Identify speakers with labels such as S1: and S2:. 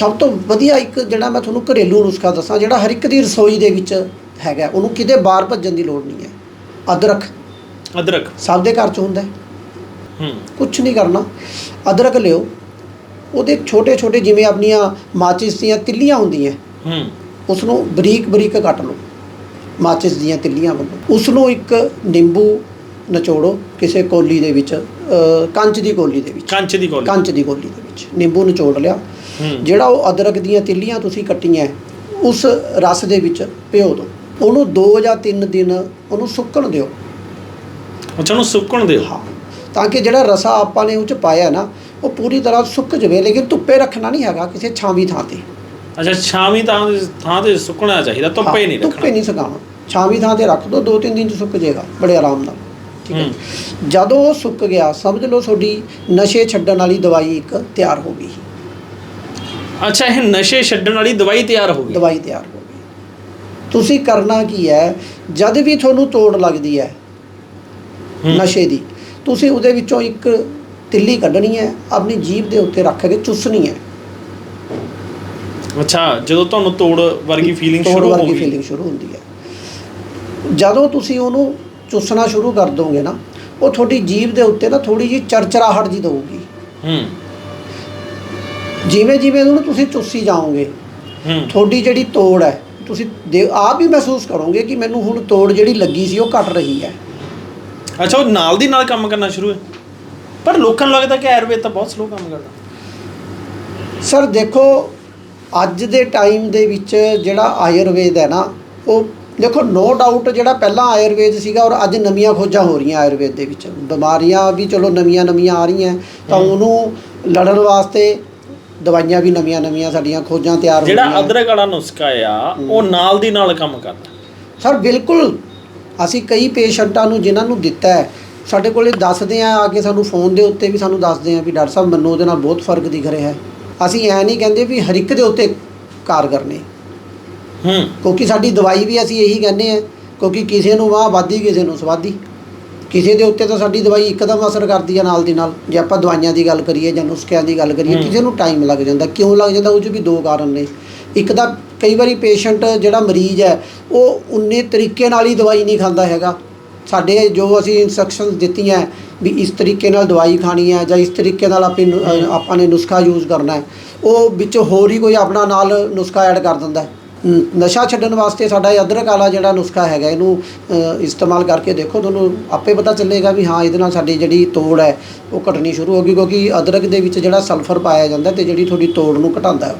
S1: ਸਭ ਤੋਂ ਵਧੀਆ ਇੱਕ ਜਿਹੜਾ ਮੈਂ ਤੁਹਾਨੂੰ ਘਰੇਲੂ ਨੁਸਖਾ ਦੱਸਾਂ ਜਿਹੜਾ ਹਰ ਇੱਕ ਦੀ ਰਸੋਈ ਦੇ ਵਿੱਚ ਹੈਗਾ ਉਹਨੂੰ ਕਿਤੇ ਬਾਹਰ ਭੱਜਣ ਦੀ ਲੋੜ ਨਹੀਂ ਹੈ। ਅਦਰਕ।
S2: ਅਦਰਕ?
S1: ਸਭ ਦੇ ਘਰ 'ਚ ਹੁੰਦਾ ਹੈ।
S2: ਹੂੰ।
S1: ਕੁਝ ਨਹੀਂ ਕਰਨਾ। ਅਦਰਕ ਲਿਓ। ਉਹਦੇ ਛੋਟੇ ਛੋਟੇ ਜਿਵੇਂ ਆਪਣੀਆਂ ਮਾਚਿਸ ਦੀਆਂ ਤਿੱਲੀਆਂ ਹੁੰਦੀਆਂ
S2: ਹੂੰ
S1: ਉਸ ਨੂੰ ਬਰੀਕ ਬਰੀਕ ਕੱਟ ਲਓ। ਮਾਚਿਸ ਦੀਆਂ ਤਿੱਲੀਆਂ ਵੱਲੋਂ ਉਸ ਨੂੰ ਇੱਕ ਨਿੰਬੂ ਨਿਚੋੜੋ ਕਿਸੇ ਕੋਲੀ ਦੇ ਵਿੱਚ ਅ, ਕੰਚ ਦੀ ਕੋਲੀ ਦੇ ਵਿੱਚ।
S2: ਕੰਚ ਦੀ ਕੋਲੀ।
S1: ਕੰਚ ਦੀ ਕੋਲੀ ਦੇ ਵਿੱਚ। ਨਿੰਬੂ ਨਿਚੋੜ ਲਿਆ। ਜਿਹੜਾ ਉਹ ਅਦਰਕ ਦੀਆਂ ਤਿੱਲੀਆਂ ਤੁਸੀਂ ਕੱਟੀਆਂ ਉਸ ਰਸ ਦੇ ਵਿੱਚ ਭਿਓ ਦਿਓ ਉਹਨੂੰ 2 ਜਾਂ 3 ਦਿਨ ਉਹਨੂੰ ਸੁੱਕਣ ਦਿਓ।
S2: ਅੱਛਾ ਉਹਨੂੰ ਸੁੱਕਣ ਦਿਓ?
S1: ਹਾਂ। ਤਾਂ ਕਿ ਜਿਹੜਾ ਰਸਾ ਆਪਾਂ ਨੇ ਉਹ ਚ ਪਾਇਆ ਨਾ ਉਹ ਪੂਰੀ ਤਰ੍ਹਾਂ ਸੁੱਕ ਜਾਵੇ। ਲੇਕਿਨ ਧੁੱਪੇ ਰੱਖਣਾ ਨਹੀਂ ਹੈਗਾ ਕਿਸੇ ਛਾਵੀ ਥਾਂ ਤੇ।
S2: ਅੱਛਾ ਛਾਵੀਂ ਤਾਂ ਥਾਂ ਤੇ ਸੁੱਕਣਾ ਚਾਹੀਦਾ ਧੁੱਪੇ ਨਹੀਂ
S1: ਧੁੱਪੇ
S2: ਰੱਖਣਾ
S1: ਨਹੀਂ ਸੁਕਾਉਣਾ। ਛਾਵੀ ਥਾਂ ਤੇ ਰੱਖ ਦੋ 2-3 ਦਿਨ ਚ ਸੁੱਕ ਜਾਏਗਾ ਬੜੇ ਆਰਾਮ ਨਾਲ। ਠੀਕ ਹੂੰ। ਜਦੋਂ ਉਹ ਸੁੱਕ ਗਿਆ ਸਮਝ ਲਓ ਤੁਹਾਡੀ ਨਸ਼ੇ ਛੱਡਣ ਵਾਲੀ ਦਵਾਈ ਇੱਕ ਤਿਆਰ ਹੋ ਗਈ।
S2: ਅੱਛਾ ਇਹ ਨਸ਼ੇ ਛੱਡਣ ਵਾਲੀ ਦਵਾਈ ਤਿਆਰ ਹੋ ਗਈ।
S1: ਦਵਾਈ ਤਿਆਰ ਹੋ ਗਈ। ਤੁਸੀਂ ਕਰਨਾ ਕੀ ਹੈ ਜਦ ਵੀ ਤੁਹਾਨੂੰ ਤੋੜ ਲੱਗਦੀ ਹੈ। ਨਸ਼ੇ ਦੀ ਤੁਸੀਂ ਉਹਦੇ ਵਿੱਚੋਂ ਇੱਕ ਤਿੱਲੀ ਕੱਢਣੀ ਹੈ ਆਪਣੀ ਜੀਭ ਦੇ ਉੱਤੇ ਰੱਖ ਕੇ ਚੁੱਸਣੀ ਹੈ।
S2: ਅੱਛਾ ਜਦੋਂ ਤੁਹਾਨੂੰ ਤੋੜ ਵਰਗੀ ਫੀਲਿੰਗ ਸ਼ੁਰੂ ਹੋ ਗਈ।
S1: ਫੀਲਿੰਗ ਸ਼ੁਰੂ ਹੁੰਦੀ ਹੈ। ਜਦੋਂ ਤੁਸੀਂ ਉਹਨੂੰ ਚੁੱਸਣਾ ਸ਼ੁਰੂ ਕਰ ਦੋਗੇ ਨਾ ਉਹ ਤੁਹਾਡੀ ਜੀਭ ਦੇ ਉੱਤੇ ਨਾ ਥੋੜੀ ਜਿਹੀ ਚਰਚਰਾਹਟ ਜੀ ਦਊਗੀ।
S2: ਹੂੰ।
S1: ਜਿਵੇਂ ਜਿਵੇਂ ਉਹਨੂੰ ਤੁਸੀਂ ਚੁੱਸੀ ਜਾਓਗੇ
S2: ਹੂੰ।
S1: ਤੁਹਾਡੀ ਜਿਹੜੀ ਤੋੜ ਹੈ ਤੁਸੀਂ ਆਪ ਹੀ ਮਹਿਸੂਸ ਕਰੋਗੇ ਕਿ ਮੈਨੂੰ ਹੁਣ ਤੋੜ ਜਿਹੜੀ ਲੱਗੀ ਸੀ ਉਹ ਘਟ ਰਹੀ ਹੈ।
S2: ਅੱਛਾ ਉਹ ਨਾਲ ਦੀ ਨਾਲ ਕੰਮ ਕਰਨਾ ਸ਼ੁਰੂ ਹੈ। ਪਰ ਲੋਕਾਂ ਨੂੰ ਲੱਗਦਾ ਕਿ ਆਯੁਰਵੇਦ ਤਾਂ ਬਹੁਤ ਸਲੋ ਕੰਮ ਕਰਦਾ।
S1: ਸਰ ਦੇਖੋ ਅੱਜ ਦੇ ਟਾਈਮ ਦੇ ਵਿੱਚ ਜਿਹੜਾ ਆਯੁਰਵੇਦ ਹੈ ਨਾ ਉਹ ਦੇਖੋ ਨੋ ਡਾਊਟ ਜਿਹੜਾ ਪਹਿਲਾਂ ਆਯੁਰਵੇਦ ਸੀਗਾ ਔਰ ਅੱਜ ਨਵੀਆਂ ਖੋਜਾਂ ਹੋ ਰਹੀਆਂ ਆਯੁਰਵੇਦ ਦੇ ਵਿੱਚ। ਬਿਮਾਰੀਆਂ ਵੀ ਚਲੋ ਨਵੀਆਂ ਨਵੀਆਂ ਆ ਰਹੀਆਂ ਤਾਂ। ਉਹਨੂੰ ਲੜਨ ਵਾਸਤੇ ਦਵਾਈਆਂ ਵੀ ਨਵੀਆਂ ਨਵੀਆਂ ਸਾਡੀਆਂ ਖੋਜਾਂ ਤਿਆਰ ਹੋ
S2: ਜਿਹੜਾ ਅਦਰਕ ਵਾਲਾ ਨੁਸਖਾ ਆ ਉਹ ਨਾਲ ਦੀ ਨਾਲ ਕੰਮ ਕਰਦਾ।
S1: ਸਰ ਬਿਲਕੁਲ। ਅਸੀਂ ਕਈ ਪੇਸ਼ੈਂਟਾਂ ਨੂੰ ਜਿਨ੍ਹਾਂ ਨੂੰ ਦਿੱਤਾ ਹੈ ਸਾਡੇ ਕੋਲੇ ਦੱਸਦੇ ਆ ਆ ਕੇ ਸਾਨੂੰ ਫੋਨ ਦੇ ਉੱਤੇ ਵੀ ਸਾਨੂੰ ਦੱਸਦੇ ਆ ਵੀ ਡਾਕਟਰ ਸਾਹਿਬ ਮੈਨੂੰ ਉਹਦੇ ਨਾਲ ਬਹੁਤ ਫ਼ਰਕ ਦਿਖ ਰਿਹਾ ਹੈ। ਅਸੀਂ ਐ ਨਹੀਂ ਕਹਿੰਦੇ ਵੀ ਹਰ ਇੱਕ ਦੇ ਉੱਤੇ ਕਾਰਗਰ ਨੇ
S2: ਹੂੰ।
S1: ਕਿਉਂਕਿ ਸਾਡੀ ਦਵਾਈ ਵੀ ਅਸੀਂ ਇਹੀ ਕਹਿੰਦੇ ਆ ਕਿਉਂਕਿ ਕਿਸੇ ਨੂੰ ਵਾਹ ਵਾਦੀ ਕਿਸੇ ਨੂੰ ਸਵਾਦੀ ਕਿਸੇ ਦੇ ਉੱਤੇ ਤਾਂ ਸਾਡੀ ਦਵਾਈ ਇੱਕਦਮ ਅਸਰ ਕਰਦੀ ਆ ਨਾਲ ਦੀ ਨਾਲ। ਜੇ ਆਪਾਂ ਦਵਾਈਆਂ ਦੀ ਗੱਲ ਕਰੀਏ ਜਾਂ ਨੁਸਖਿਆਂ ਦੀ ਗੱਲ ਕਰੀਏ
S2: ਹੂੰ।
S1: ਕਿਸੇ ਨੂੰ ਟਾਈਮ ਲੱਗ ਜਾਂਦਾ। ਕਿਉਂ ਲੱਗ ਜਾਂਦਾ? ਉਹ 'ਚ ਵੀ ਦੋ ਕਾਰਨ ਨੇ। ਇੱਕ ਤਾਂ ਕਈ ਵਾਰੀ ਪੇਸ਼ੈਂਟ ਜਿਹੜਾ ਮਰੀਜ਼ ਹੈ ਉਹ ਉਨੇ ਤਰੀਕੇ ਨਾਲ ਹੀ ਦਵਾਈ ਨਹੀਂ ਖਾਂਦਾ ਹੈਗਾ। ਸਾਡੇ ਜੋ ਅਸੀਂ ਇਨਸਟਰਕਸ਼ਨਸ ਦਿੱਤੀਆਂ ਵੀ ਇਸ ਤਰੀਕੇ ਨਾਲ ਦਵਾਈ ਖਾਣੀ ਹੈ ਜਾਂ ਇਸ ਤਰੀਕੇ ਨਾਲ ਆਪੇ ਨੁ- ਅ, ਆਪਾਂ ਨੇ ਨੁਸਖਾ ਯੂਜ਼ ਕਰਨਾ ਹੈ ਉਹ ਵਿੱਚ ਹੋਰ ਹੀ ਕੋਈ ਆਪਣਾ ਨਾਲ ਨੁਸਖਾ ਐਡ ਕਰ ਦਿੰਦਾ ਹੈ। ਨਸ਼ਾ ਛੱਡਣ ਵਾਸਤੇ ਸਾਡਾ ਇਹ ਅਦਰਕ ਵਾਲਾ ਜਿਹੜਾ ਨੁਸਖਾ ਹੈਗਾ, ਇਹਨੂੰ ਇਸਤੇਮਾਲ ਕਰਕੇ ਦੇਖੋ, ਤੁਹਾਨੂੰ ਆਪੇ ਪਤਾ ਚੱਲੇਗਾ ਵੀ ਹਾਂ, ਇਹਦੇ ਨਾਲ ਸਾਡੀ ਜਿਹੜੀ ਤੋੜ ਹੈ, ਉਹ ਘਟਣੀ ਸ਼ੁਰੂ ਹੋ ਗਈ, ਕਿਉਂਕਿ ਅਦਰਕ ਦੇ ਵਿੱਚ ਜਿਹੜਾ ਸਲਫਰ ਪਾਇਆ ਜਾਂਦਾ ਤੇ ਜਿਹੜੀ ਤੁਹਾਡੀ ਤੋੜ ਨੂੰ ਘਟਾਉਂਦਾ